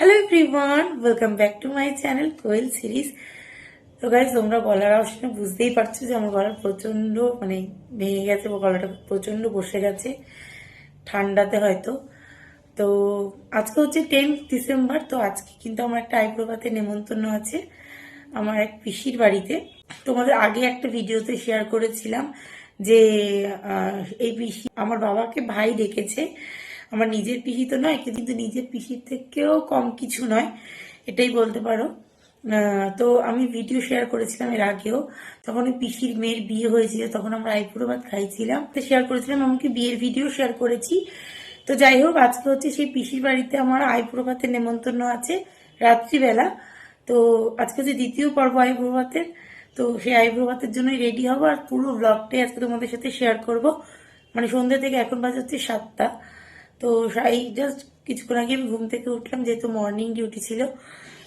Hello everyone welcome back to my channel Koyel series তো guys তোমরা গলার শুনে বুঝতেই পারছ যে আমার গলার প্রচণ্ড মানে ভেঙে গেছে গলাটা প্রচণ্ড বসে গেছে, ঠান্ডাতে হয়তো। তো আজকে হচ্ছে টেন্থ ডিসেম্বর তো আজকে কিন্তু আমার একটা আইব্রোভাতে নেমন্তন্ন আছে আমার এক পিসির বাড়িতে। তোমাদের আগে একটা ভিডিওতে শেয়ার করেছিলাম যে এই পিসি আমার বাবাকে ভাই ডেকেছে। আমার নিজের পিসি তো নয়, কিন্তু নিজের পিসির থেকেও কম কিছু নয়, এটাই বলতে পারো। তো আমি ভিডিও শেয়ার করেছিলাম এর আগেও, তখন পিসির মেয়ের বিয়ে হয়েছিল, তখন আমরা আইপুরো ভাত খাইছিলাম, তো শেয়ার করেছিলাম, এমনকি বিয়ের ভিডিও শেয়ার করেছি। তো যাই হোক, আজকে হচ্ছে সেই পিসির বাড়িতে আমার আইপুরো ভাতের নেমন্তন্ন আছে রাত্রিবেলা। তো আজকে হচ্ছে দ্বিতীয় পর্ব আইব্রো ভাতের, তো সেই আইব্রো ভাতের জন্যই রেডি হব, আর পুরো ব্লগটাই আজকে তোমাদের সাথে শেয়ার করব। মানে সন্ধ্যা থেকে এখন বাজে হচ্ছে সাতটা। তো এই জাস্ট কিছুক্ষণ আগে আমি ঘুম থেকে উঠলাম, যেহেতু মর্নিং ডিউটি ছিল।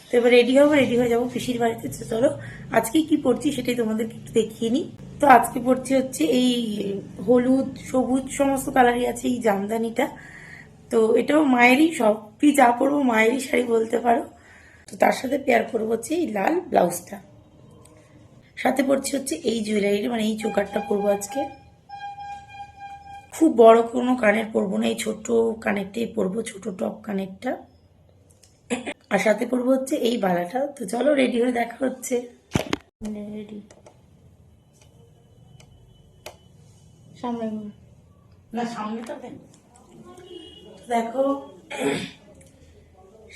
তো এবার রেডি হব রেডি হয়ে যাব পিসির বাড়িতে। চলো, আজকে কি পড়ছি সেটাই তোমাদেরকে একটু দেখিয়ে নিই। তো আজকে পড়ছি হচ্ছে এই হলুদ, সবুজ, সমস্ত কালারই আছে এই জামদানিটা। তো এটাও মায়েরই সবই যা পরবো মায়েরই শাড়ি বলতে পারো। তো তার সাথে পেয়ার করব হচ্ছে এই লাল ব্লাউজটা সাথে পড়ছি হচ্ছে এই জুয়েলারিটা মানে এই চোকারটা পরবো আজকে। খুব বড় কোনো কানের পরবো না এই ছোট্ট কানেরটাই পরবো ছোট টপ কানেরটা। আর সাথে পরবো হচ্ছে এই বালাটা। তো চলো রেডি হয়ে দেখা হচ্ছে। রেডি সামনে না সামনে তো দেখো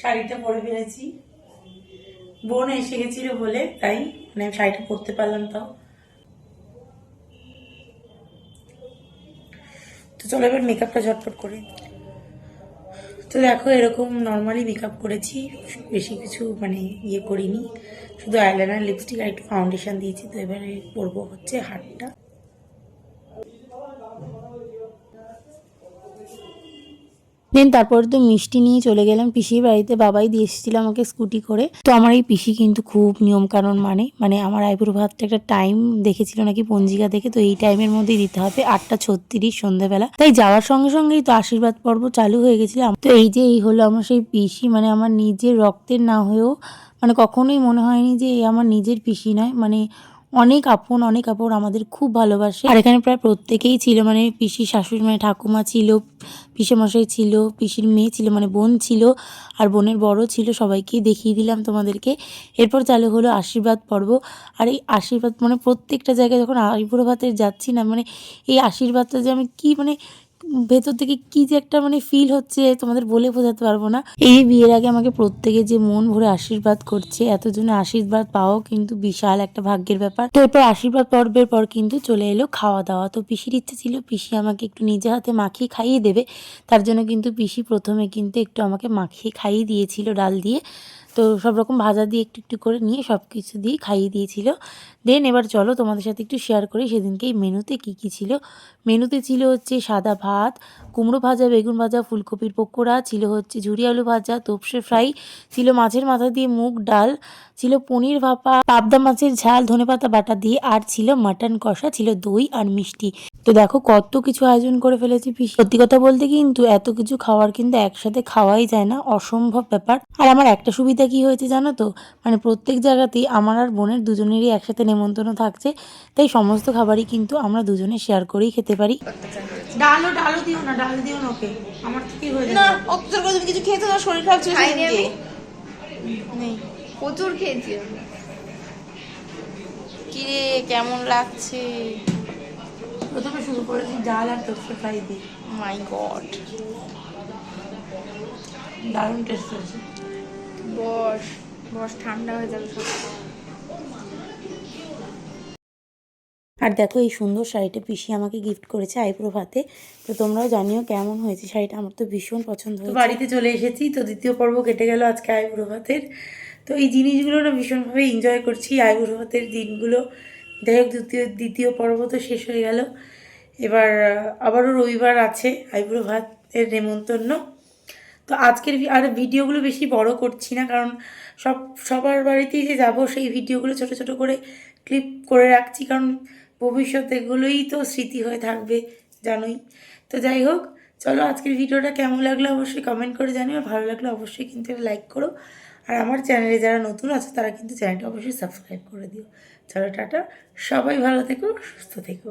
শাড়িটা পরে ফেলেছি। বোন এসে গেছিল বলে তাই মানে আমি শাড়িটা পরতে পারলাম তাও। চলো এবার মেকআপটা ঝটপট করে। তো দেখো, এরকম নর্মালি মেকআপ করেছি, বেশি কিছু মানে ইয়ে করিনি। শুধু আইলাইনার লিপস্টিক আর একটু ফাউন্ডেশন দিয়েছি, তো এবারে পরবো হচ্ছে হাতটা দেন তারপর তো মিষ্টি নিয়ে চলে গেলাম। পিসির বাড়িতে বাবাই দিয়ে এসেছিল আমাকে স্কুটি করে। তো আমার এই পিসি কিন্তু খুব নিয়ম কানুন মানে মানে আমার আইবুড়ো ভাতটা একটা টাইম দেখেছিল নাকি পঞ্জিকা দেখে, তো এই টাইমের মধ্যেই দিতে হবে আটটা ছত্রিশ সন্ধ্যাবেলা তাই যাওয়ার সঙ্গে সঙ্গেই তো আশীর্বাদ পর্ব চালু হয়ে গেছিল। তো এই যে এই হলো আমার সেই পিসি মানে আমার নিজের রক্তের না হয়েও মানে কখনোই মনে হয়নি যে এ আমার নিজের পিসি নয়। মানে অনেক আপন অনেক আপন, আমাদের খুব ভালোবাসে। আর এখানে প্রায় প্রত্যেকেই ছিল মানে পিসি শাশুড়ি মানে ঠাকুমা ছিল, পিসেমশাই ছিল, পিসির মেয়ে ছিল মানে বোন ছিল, আর বোনের বড় ছিল, সবাইকেই দেখিয়ে দিলাম তোমাদেরকে। এরপর চালু হলো আশীর্বাদ পর্ব। আর এই আশীর্বাদ মানে প্রত্যেকটা জায়গায় যখন আইবুড়ো ভাতে যাচ্ছি না মানে এই আশীর্বাদটা যে আমি কি মানে ভেতর থেকে কি যে একটা মানে ফিল হচ্ছে তোমাদের বলে বোঝাতে পারব না। এই বিয়ের আগে আমাকে প্রত্যেকে যে মন ভরে আশীর্বাদ করছে, এতজনে আশীর্বাদ পাওয়াও কিন্তু বিশাল একটা ভাগ্যের ব্যাপার। তো এরপর আশীর্বাদ পর্বের পর কিন্তু চলে এলো খাওয়া দাওয়া তো পিসির ইচ্ছে ছিল, পিসি আমাকে একটু নিজে হাতে মাখিয়ে খাইয়ে দেবে। তার জন্য কিন্তু পিসি প্রথমে কিন্তু একটু আমাকে মাখিয়ে খাইয়ে দিয়েছিল ডাল দিয়ে। তো সব রকম ভাজা দিয়ে একটু একটু করে নিয়ে সব কিছু দিয়ে খাইয়ে দিয়েছিল। দেন এবার চলো তোমাদের সাথে একটু শেয়ার করি সেদিনকে এই মেনুতে কী কী ছিল। মেনুতে ছিল হচ্ছে সাদা ভাত, কুমড়ো ভাজা, বেগুন ভাজা, ফুলকপির পকোড়া, ছিল হচ্ছে ঝুরি আলু ভাজা, তোপসে ফ্রাই, ছিল মাছের মাথা দিয়ে মুগ ডাল, ছিল পনির ভাপা, পাবদা মাছের ঝাল, ধনেপাতা বাটা দিয়ে, আর ছিল মাটন কষা, ছিল দই আর মিষ্টি। তো দেখো কত কিছু আয়োজন করে ফেলেছি পিসি। সত্যি কথা বলতে কিন্তু এত কিছু খাওয়ার কিন্তু একসাথে খাওয়াই যায় না অসম্ভব ব্যাপার। আর আমার একটা সুবিধা কি হয়েছে জানো তো? মানে প্রত্যেক জায়গাতেই আমার আর বোনের দুজনেরই একসাথে নেমন্তন্ন থাকছে তাই সমস্ত খাবারই কিন্তু আমরা দুজনে শেয়ার করেই খেতে পারি। ডালও ডালও দিও না ডাল দিও না ওকে। আমার থেকেই হয়ে না যাবে অত্যাচার করে তুমি কিছু খেতে তোমার শরীর খারাপ ছিল খাইনি সেদিনকে। আমি। প্রচুর খেয়েছি আমি। কি রে কেমন লাগছে? প্রথমে শুরু করেছি ডাল আর তোপসে ফ্রাই দিয়ে। মাই গড দারুণ টেস্ট হয়েছে। বস বস ঠান্ডা হয়ে যাবে সব। আর দেখো এই সুন্দর শাড়িটা পিসি আমাকে গিফট করেছে আইব্রো ভাতে। তো তোমরাও জানিও কেমন হয়েছে শাড়িটা আমার তো ভীষণ পছন্দ তো হয়েছে। বাড়িতে চলে এসেছি তো দ্বিতীয় পর্ব কেটে গেল আজকে আইবুড়ো ভাতের। তো এই জিনিসগুলো না ভীষণভাবে এনজয় করছি আইবুড়ো ভাতের দিনগুলো। যাই হোক, দ্বিতীয় দ্বিতীয় পর্ব তো শেষ হয়ে গেল। এবার আবারও রবিবার আছে আইবুড়ো ভাতের নেমন্তন্ন। তো আজকের আর ভিডিওগুলো বেশি বড় করছি না, কারণ সব, সবার বাড়িতেই যে যাব, সেই ভিডিওগুলো ছোট ছোট করে ক্লিপ করে রাখছি, কারণ ভবিষ্যতে এগুলোই তো স্মৃতি হয়ে থাকবে, জানোই। তো যাই হোক, চলো আজকের ভিডিওটা কেমন লাগল অবশ্যই কমেন্ট করে জানিও ভালো লাগলে অবশ্যই কিন্তু লাইক করো। আর আমার চ্যানেলে যারা নতুন আছে, তারা কিন্তু চ্যানেলটা অবশ্যই সাবস্ক্রাইব করে দিও। চলো টাটা, সবাই ভালো থেকো, সুস্থ থেকো।